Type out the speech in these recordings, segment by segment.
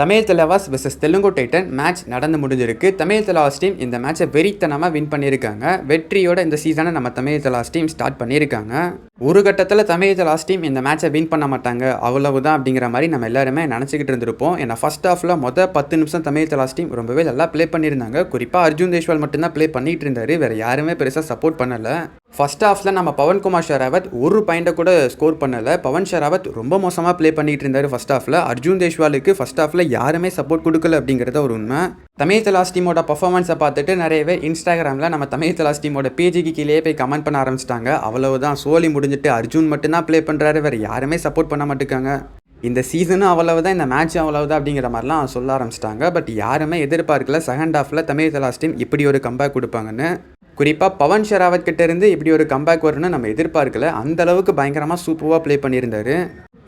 Tamil Thalaivas versus Telugu titan match நடந்து முடிஞ்சிருக்கு. Tamil Thalaivas team இந்த மேட்சை வெறித்தனமாக வின் பண்ணியிருக்காங்க. வெற்றியோட இந்த சீசனை நம்ம தமிழ் தலாஸ் டீம் ஸ்டார்ட் பண்ணியிருக்காங்க. ஒரு கட்டத்தில் தமிழ் தலாஸ் டீம் இந்த மேட்சை வின் பண்ண மாட்டாங்க. அவ்வளவுதான் அப்படிங்கிற மாதிரி நம்ம எல்லாருமே நினச்சிக்கிட்டு இருந்திருப்போம். ஏன்னா ஃபர்ஸ்ட் ஆஃபில் மொதல் பத்து நிமிஷம் தமிழ் தலாஸ் டீம் ரொம்பவே நல்லா ப்ளே பண்ணியிருந்தாங்க. குறிப்பாக அர்ஜுன் தேஷ்வால் மட்டும்தான் ப்ளே பண்ணிகிட்டு இருந்தார். வேறு யாருமே பெருசாக சப்போர்ட் பண்ணலை. ஃபர்ஸ்ட் ஹாஃபில் நம்ம பவன்குமார் ஷெராவத் ஒரு பாயிண்டை கூட ஸ்கோர் பண்ணலை. பவன் ஷெராவத் ரொம்ப மோசமாக ப்ளே பண்ணிட்டு இருந்தார் ஃபஸ்ட் ஹாஃபில் அர்ஜுன் தேஷ்வாலுக்கு ஃபர்ஸ்ட் ஹாஃபில் யாருமே சப்போர்ட் கொடுக்கல அப்படிங்கிறத ஒரு உண்மை. தமிழ் தலாஸ் டீமோட பர்ஃபார்மன்ஸை பார்த்துட்டு நிறையவே இன்ஸ்டாகிராமில் நம்ம தமிழ் தலாஸ் டீமோட பேஜுக்கு கீழே போய் கமெண்ட் பண்ண ஆரம்பிச்சிட்டாங்க. அவ்வளவுதான் சோலி முடிஞ்சிட்டு அர்ஜுன் மட்டும்தான் ப்ளே பண்ணுறாரு வேறு யாருமே சப்போர்ட் பண்ண மாட்டேங்காங்க. இந்த சீசனும் அவ்வளவுதான் இந்த மேட்ச் அவ்வளவுதான் அப்படிங்கிற மாதிரிலாம் சொல்ல ஆரம்பிச்சிட்டாங்க. பட் யாருமே எதிர்பார்க்கல. செகண்ட் ஹாஃபில் தமிழ் தலாஸ் டீம் இப்படி ஒரு கம்பேக் கொடுப்பாங்கன்னு. குறிப்பாக பவன் ஷெராவத் இருந்து இப்படி ஒரு கம்பேக் வரும்னு நம்ம எதிர்பார்க்கல. அந்த அளவுக்கு பயங்கரமாக சூப்பராக ப்ளே பண்ணியிருந்தாரு.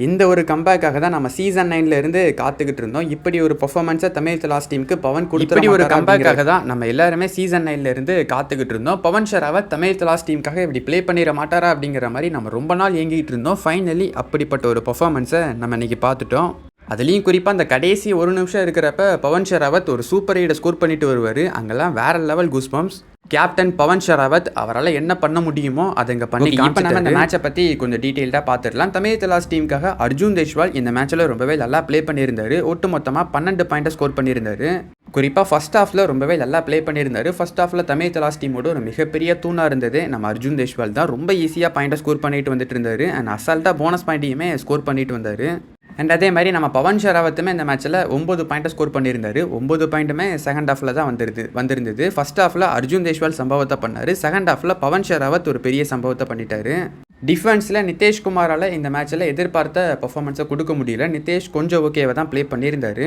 இந்த ஒரு கம்பேக்காக தான் நம்ம சீசன் நைன்ல இருந்து காத்துக்கிட்டு இருந்தோம். இப்படி ஒரு பெர்ஃபார்மன்ஸை தமிழ் தலாஸ் டீமுக்கு பவன் கொடுத்து இப்படி ஒரு கம்பேக்காக தான் நம்ம எல்லாருமே சீசன் நைன்ல இருந்து காத்துக்கிட்டு இருந்தோம். பவன் ஷெராவத் தமிழ் தலாஸ் டீமுக்காக இப்படி ப்ளே பண்ணிட மாட்டாரா அப்படிங்கிற மாதிரி நம்ம ரொம்ப நாள் ஏங்கிட்டு இருந்தோம். ஃபைனலி அப்படிப்பட்ட ஒரு பெர்ஃபார்மன்ஸை நம்ம இன்னைக்கு பார்த்துட்டோம். அதுலேயும் குறிப்பாக அந்த கடைசி ஒரு நிமிஷம் இருக்கிறப்ப பவன் ஷெராவத் ஒரு சூப்பர் ஹீடை ஸ்கோர் பண்ணிட்டு வருவார். அங்கெல்லாம் வேற level goosebumps captain Pawan Sehrawat அவரால் என்ன பண்ண முடியுமோ அதை இங்கே பண்ணி இப்போ நம்ம இந்த மேட்சை பற்றி கொஞ்சம் டீட்டெயில்டாக பார்த்துடலாம் தமிழ் தலாஸ் டீமுக்காக அர்ஜுன் தேஷ்வால் இந்த மேட்ச்சில் ரொம்பவே நல்லா ப்ளே பண்ணியிருந்தாரு. ஒட்டு மொத்தமாக பன்னெண்டு பாயிண்ட்டை ஸ்கோர் பண்ணியிருந்தாரு. குறிப்பாக ஃபர்ஸ்ட் ஹாஃபில் ரொம்பவே நல்லா ப்ளே பண்ணியிருந்தாரு. ஃபர்ஸ்ட் ஹாஃபில் தமிழ் தலாஸ் டீமோட ஒரு மிகப்பெரிய தூணாக இருந்தது. நம்ம அர்ஜுன் தேஷ்வால் தான் ரொம்ப ஈஸியாக பாயிண்ட்டை ஸ்கோர் பண்ணிட்டு வந்துட்டு இருந்தாரு. அண்ட் அசால்ட்டாக போனஸ் பாயிண்ட்டையுமே ஸ்கோர் பண்ணிட்டு வந்தார். அண்ட் அதே மாதிரி நம்ம பவன் ஷராவத்துமே இந்த மேட்ச்சில் ஒம்பது பாயிண்ட்டை ஸ்கோர் பண்ணியிருந்தார். ஒம்பது பாயிண்ட்டுமே செகண்ட் ஹாஃபில் தான் வந்துருது வந்திருந்தது. ஃபர்ஸ்ட் ஹாஃபில் அர்ஜுன் தேஷ்வால் சம்பவத்தை பண்ணார். செகண்ட் ஹாஃபில் பவன் ஷராவத் ஒரு பெரிய சம்பவத்தை பண்ணிட்டாரு. டிஃபென்ஸில் நிதேஷ்குமாரால் இந்த மேட்ச்சில் எதிர்பார்த்த பர்ஃபார்மன்ஸை கொடுக்க முடியல. நிதேஷ் கொஞ்சம் ஓகேவை தான் ப்ளே பண்ணியிருந்தாரு.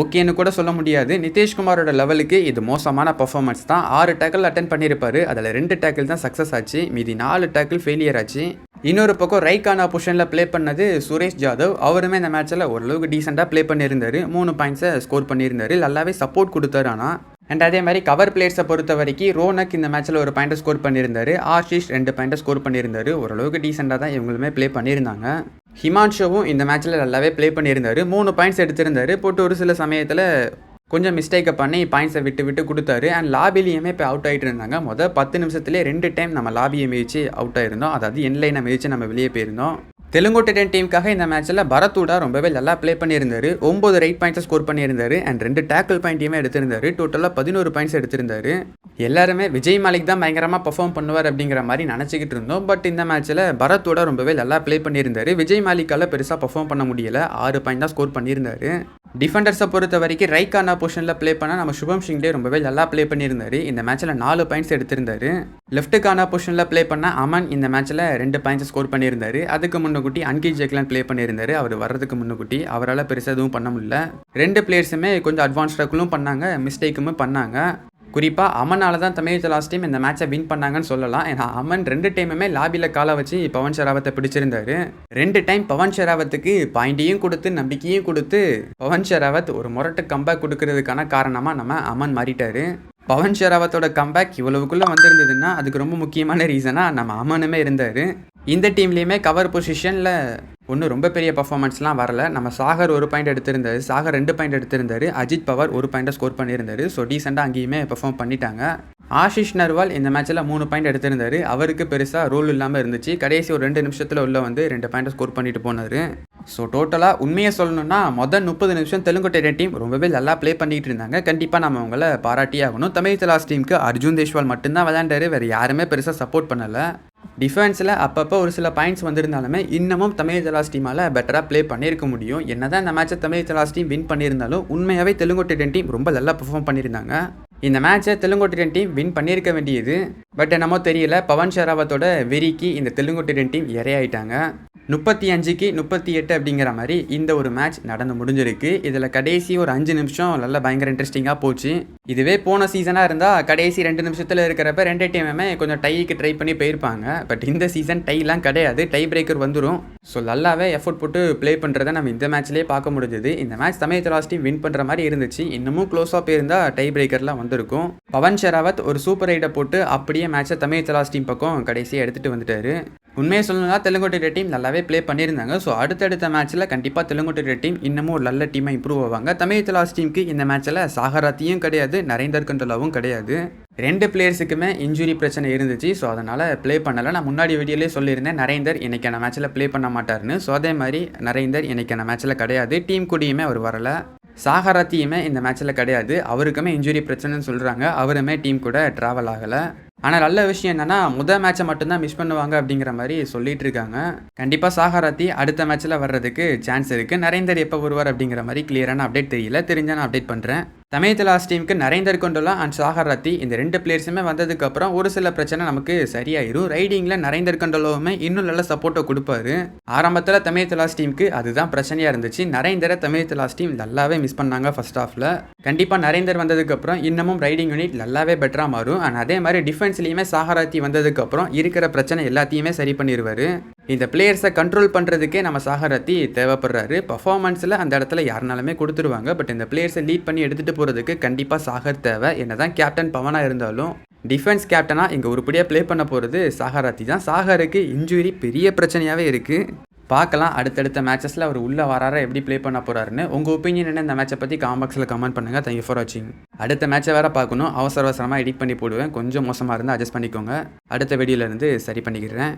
ஓகேன்னு கூட சொல்ல முடியாது. நிதேஷ்குமாரோட லெவலுக்கு இது மோசமான பர்ஃபார்மன்ஸ் தான். ஆறு டேக்கிள் அட்டன் பண்ணியிருப்பாரு. அதில் ரெண்டு டேக்கிள் தான் சக்ஸஸ் ஆச்சு. மீதி நாலு டேக்கிள் ஃபெயிலியர் ஆச்சு. இன்னொரு பக்கம் ரைக்கான பொசிஷனில் ப்ளே பண்ணது சுரேஷ் ஜாதவ். அவருமே இந்த மேட்ச்சில் ஓரளவுக்கு டீசெண்டாக ப்ளே பண்ணியிருந்தார். மூணு பாயிண்ட்ஸை ஸ்கோர் பண்ணியிருந்தாரு. நல்லாவே சப்போர்ட் கொடுத்தாரு ஆனால் அண்ட் அதே மாதிரி கவர் பிளேயர்ஸை பொறுத்த வரைக்கும் ரோனக் இந்த மேட்ச்சில் ஒரு பாயிண்ட்டை ஸ்கோர் பண்ணியிருந்தார். ஆஷிஷ் ரெண்டு பாயிண்ட்டை ஸ்கோர் பண்ணியிருந்தார். ஓரளவுக்கு டீசெண்டாக தான் இவங்களுமே ப்ளே பண்ணியிருந்தாங்க. ஹிமான்ஷோவும் இந்த மேட்ச்சில் நல்லாவே ப்ளே பண்ணியிருந்தாரு. மூணு பாயிண்ட்ஸ் எடுத்திருந்தாரு. போட்டு ஒரு சில சமயத்தில் கொஞ்சம் மிஸ்டேக்கை பண்ணி பாயிண்ட்ஸை விட்டு விட்டு கொடுத்தாரு. அண்ட் லாபிலையுமே இப்போ அவுட் ஆகிட்டு இருந்தாங்க. மொதல் பத்து நிமிஷத்துலேயே ரெண்டு டைம் நம்ம லாபியை மிதித்து அவுட் ஆயிருந்தோம். அதாவது என்லைனை மிதித்து நம்ம வெளியே போயிருந்தோம். தெலுங்கு டென் டீமுக்காக இந்த மேட்ச்சில் பரத்தூடா ரொம்பவே நல்லா ப்ளே பண்ணியிருந்தாரு. ஒம்பது ரைட் பாயிண்ட்ஸை ஸ்கோர் பண்ணியிருந்தார். அண்ட் ரெண்டு டேக்கிள் பாயிண்ட்டையுமே எடுத்திருந்தாரு. டோட்டலாக பதினோரு பாயிண்ட்ஸ் எடுத்திருந்தார். எல்லாருமே விஜய் மாலிக் தான் பயங்கரமாக பர்ஃபார்ம் பண்ணுவார் அப்படிங்கிற மாதிரி நினச்சிக்கிட்டு இருந்தோம். பட் இந்த மேட்ச்சில் பரத்தோட ரொம்பவே நல்லா ப்ளே பண்ணியிருந்தார். விஜய் மாலிக்கால் பெருசாக பர்ஃபார்ம் பண்ண முடியல. ஆறு பாயிண்ட் தான் ஸ்கோர் பண்ணியிருந்தாரு. டிஃபெண்டர்ஸை பொறுத்த வரைக்கும் ரைக்கான பொசிஷனில் ப்ளே பண்ணால் நம்ம சுபம் சிங்டே ரொம்பவே நல்லா ப்ளே பண்ணியிருந்தார். இந்த மேட்ச்சில் நாலு பாயிண்ட்ஸ் எடுத்திருந்தார். லெஃப்ட்டுக்கான பொசிஷனில் ப்ளே பண்ண அமன் இந்த மேட்ச்சில் ரெண்டு பாயிண்ட்ஸ் ஸ்கோர் பண்ணியிருந்தாரு. அதுக்கு முன்னுக்குட்டி அன்கி ஜெக்லான் ப்ளே பண்ணியிருந்தார். அவர் வர்றதுக்கு முன்னுக்குட்டி அவரால் பெருசாக எதுவும் பண்ண முடியல. ரெண்டு பிளேயர்ஸுமே கொஞ்சம் அட்வான்ஸ்டக்கலும் பண்ணாங்க. மிஸ்டேக்குமே பண்ணாங்க. குறிப்பாக அமனால் தான் தமிழ் லாஸ்ட் டைம் இந்த மேட்சை வின் பண்ணாங்கன்னு சொல்லலாம். ஏன்னா அமன் ரெண்டு டைமுமே லாபியில் காலை வச்சு பவன் ஷெராவத்தை பிடிச்சிருந்தாரு. ரெண்டு டைம் பவன் ஷெராவத்துக்கு பாயிண்டையும் கொடுத்து நம்பிக்கையும் கொடுத்து பவன் ஷெராவத் ஒரு முரட்டு கம்பேக் கொடுக்கறதுக்கான காரணமாக நம்ம அமன் மாறிட்டாரு. பவன் ஷெராவத்தோட கம்பேக் இவ்வளவுக்குள்ளே வந்திருந்ததுன்னா அதுக்கு ரொம்ப முக்கியமான ரீசனாக நம்ம அமனுமே இருந்தார். இந்த டீம்லேயுமே கவர் பொசிஷனில் ஒன்றும் ரொம்ப பெரிய பர்ஃபார்மன்ஸ்லாம் வரல. நம்ம சாகர் ஒரு பாயிண்ட் எடுத்திருந்தாரு. சாகர் ரெண்டு பாயிண்ட் எடுத்திருந்தாரு. அஜித் பவர் ஒரு பாயிண்ட்டை ஸ்கோர் பண்ணியிருந்தாரு. ஸோ டீசெண்டாக அங்கேயுமே பெர்ஃபார்ம் பண்ணிட்டாங்க. ஆஷிஷ் நர்வால் இந்த மேட்ச்சில் மூணு பாயிண்ட் எடுத்திருந்தார். அவருக்கு பெருசாக ரோல் இல்லாமல் இருந்துச்சு. கடைசி ஒரு ரெண்டு நிமிஷத்தில் உள்ள வந்து ரெண்டு பாயிண்ட்டை ஸ்கோர் பண்ணிட்டு போனார். ஸோ டோட்டலாக உண்மையை சொல்லணும்னா மொதல் முப்பது நிமிஷம் தெலுங்கு டெரியன் டீம் ரொம்பவே நல்லா ப்ளே பண்ணிகிட்டு இருந்தாங்க. கண்டிப்பாக நம்ம அவங்கள பாராட்டியே ஆகணும். தமிழ் தலாஸ் டீமுக்கு அர்ஜுன் தேஷ்வால் மட்டும்தான் விளையாண்டாரு. வேறு யாருமே பெருசாக சப்போர்ட் பண்ணலை. டிஃபென்ஸில் அப்பப்போ ஒரு சில பாயிண்ட்ஸ் வந்திருந்தாலுமே இன்னமும் தமிழ் ஜலாஸ் டீமால் பெட்டராக ப்ளே பண்ணியிருக்க முடியும். என்ன தான் இந்த மேட்சை தமிழ் ஜலாஸ் டீம் வின் பண்ணியிருந்தாலும் உண்மையாகவே தெலுங்கு டென் டீம் ரொம்ப நல்லா பெர்ஃபார்ம் பண்ணியிருந்தாங்க. இந்த மேட்சை தெலுங்கு டென் டீம் வின் பண்ணியிருக்க வேண்டியது. பட் என்னமோ தெரியல பவன் ஷெராவத்தோட வெறிக்கு இந்த தெலுங்கு டென் டீம் இரையாயிட்டாங்க. முப்பத்தி அஞ்சுக்கு முப்பத்தி எட்டு அப்படிங்கிற மாதிரி இந்த ஒரு மேட்ச் நடந்து முடிஞ்சிருக்கு. இதில் கடைசி ஒரு அஞ்சு நிமிஷம் நல்லா பயங்கர இன்ட்ரெஸ்டிங்காக போச்சு. இதுவே போன சீசனாக இருந்தால் கடைசி ரெண்டு நிமிஷத்தில் இருக்கிறப்ப ரெண்டு டீமுமே கொஞ்சம் டைக்கு ட்ரை பண்ணி போயிருப்பாங்க. பட் இந்த சீசன் டைலாம் கிடையாது. டை பிரேக்கர் வந்துடும் ஸோ நல்லாவே எஃபோர்ட் போட்டு ப்ளே பண்ணுறதை நம்ம இந்த மேட்ச்லேயே பார்க்க முடிஞ்சது. இந்த match Tamil Thalaivas team win பண்ணுற மாதிரி இருந்துச்சு. இன்னமும் க்ளோஸாக போயிருந்தால் டை பிரேக்கர்லாம் வந்திருக்கும். பவன் ஷெராவத் ஒரு சூப்பர் ரைடை போட்டு அப்படியே மேட்சை தமிழ் தலாஸ் டீம் பக்கம் கடைசியாக எடுத்துகிட்டு வந்துட்டாரு. உண்மையை சொல்லணும்னா தெலுங்கோட்டை டீம் நல்லாவே ப்ளே பண்ணியிருந்தாங்க. ஸோ அடுத்தடுத்த மேட்ச்சில் கண்டிப்பாக தெலுங்கோட்டை டீம் இன்னமும் ஒரு நல்ல டீமாக இம்ப்ரூவ் ஆவாங்க. தமிழ் தலாஸ் டீமுக்கு இந்த மேட்ச்சில் சாகராத்தியும் கிடையாது நரேந்தர் கண்டலாவும் கிடையாது. ரெண்டு பிளேயர்ஸுக்குமே இன்ஜுரி பிரச்சனை இருந்துச்சு. ஸோ அதனால் ப்ளே பண்ணலை. நான் முன்னாடி வீடியோலேயே சொல்லியிருந்தேன் நரேந்தர் இன்னைக்கான மேட்ச்சில் ப்ளே பண்ண மாட்டார்னு ஸோ அதே மாதிரி நரேந்தர் இன்னைக்கான மேட்ச்சில் கிடையாது. டீம் கூடயுமே அவர் வரலை. சாகராத்தியுமே இந்த மேட்ச்சில் கிடையாது. அவருக்குமே இன்ஜுரி பிரச்சனைன்னு சொல்கிறாங்க அவருமே டீம் கூட ட்ராவல் ஆகலை. ஆனால் நல்ல விஷயம் என்னென்னா முதல் மேட்சை மட்டும்தான் மிஸ் பண்ணுவாங்க அப்படிங்கிற மாதிரி சொல்லிட்டு இருக்காங்க கண்டிப்பாக சாகராத்தி அடுத்த மேட்ச்சில் வர்றதுக்கு சான்ஸ் இருக்குது நரேந்தர் எப்போ வருவார் அப்படிங்கிற மாதிரி கிளியரான அப்டேட் தெரியல. தெரிஞ்சால் நான் அப்டேட் பண்ணுறேன் தமிழ் டீமுக்கு நரேந்தர் கொண்டோலா அண்ட் சாகராத்தி இந்த ரெண்டு பிளேயர்ஸுமே வந்ததுக்கப்புறம் ஒரு சில பிரச்சனை நமக்கு சரியாயிரும். ரைடிங்கில் நரேந்தர் கண்டோலாவுமே இன்னும் நல்ல சப்போர்ட்டை கொடுப்பாரு. ஆரம்பத்தில் தமிழ் தலாஸ் டீமுக்கு அதுதான் பிரச்சனையாக இருந்துச்சு. நரேந்தரை தமிழ் தலாஸ் டீம் நல்லாவே மிஸ் பண்ணாங்க ஃபர்ஸ்ட் ஆஃபில் கண்டிப்பாக நரேந்தர் வந்ததுக்கப்புறம் இன்னமும் ரைடிங் யூனிட் நல்லாவே பெட்டராக மாறும். அண்ட் அதே மாதிரி டிஃபென்ஸ்லேயுமே சாகராத்தி வந்ததுக்கப்புறம் இருக்கிற பிரச்சனை எல்லாத்தையுமே சரி பண்ணிடுவார் இந்த பிளேயர்ஸை கண்ட்ரோல் பண்ணுறதுக்கே நம்ம சாகராத்தி தேவைப்படுறாரு. பர்ஃபார்மன்ஸில் அந்த இடத்துல யாருனாலுமே கொடுத்துருவாங்க. பட் இந்த பிளேயர்ஸை லீட் பண்ணி எடுத்துகிட்டு போகிறதுக்கு கண்டிப்பாக சாகர் தேவை. என்ன தான் கேப்டன் பவனாக இருந்தாலும் டிஃபென்ஸ் கேப்டனாக இங்கே உருப்படியாக ப்ளே பண்ண போகிறது சாகராத்தி தான். சாகருக்கு இன்ஜுரி பெரிய பிரச்சனையாகவே இருக்குது பார்க்கலாம் அடுத்தடுத்த மேட்சஸில் அவர் உள்ளே வராரா எப்படி ப்ளே பண்ண போகிறாருன்னு உங்கள் ஒப்பீனியன் என்ன? இந்த மேட்சை பற்றி காம்பாக்ஸில் கமெண்ட் பண்ணுங்கள் தேங்க்யூ ஃபார் வாட்சிங் அடுத்த மேட்சை வேறு பார்க்கணும். அவசர அவசரமாக எடிட் பண்ணி போடுவேன். கொஞ்சம் மோசமாக இருந்தால் அட்ஜஸ்ட் பண்ணிக்கோங்க. அடுத்த வெடியிலேருந்து சரி பண்ணிக்கிறேன்.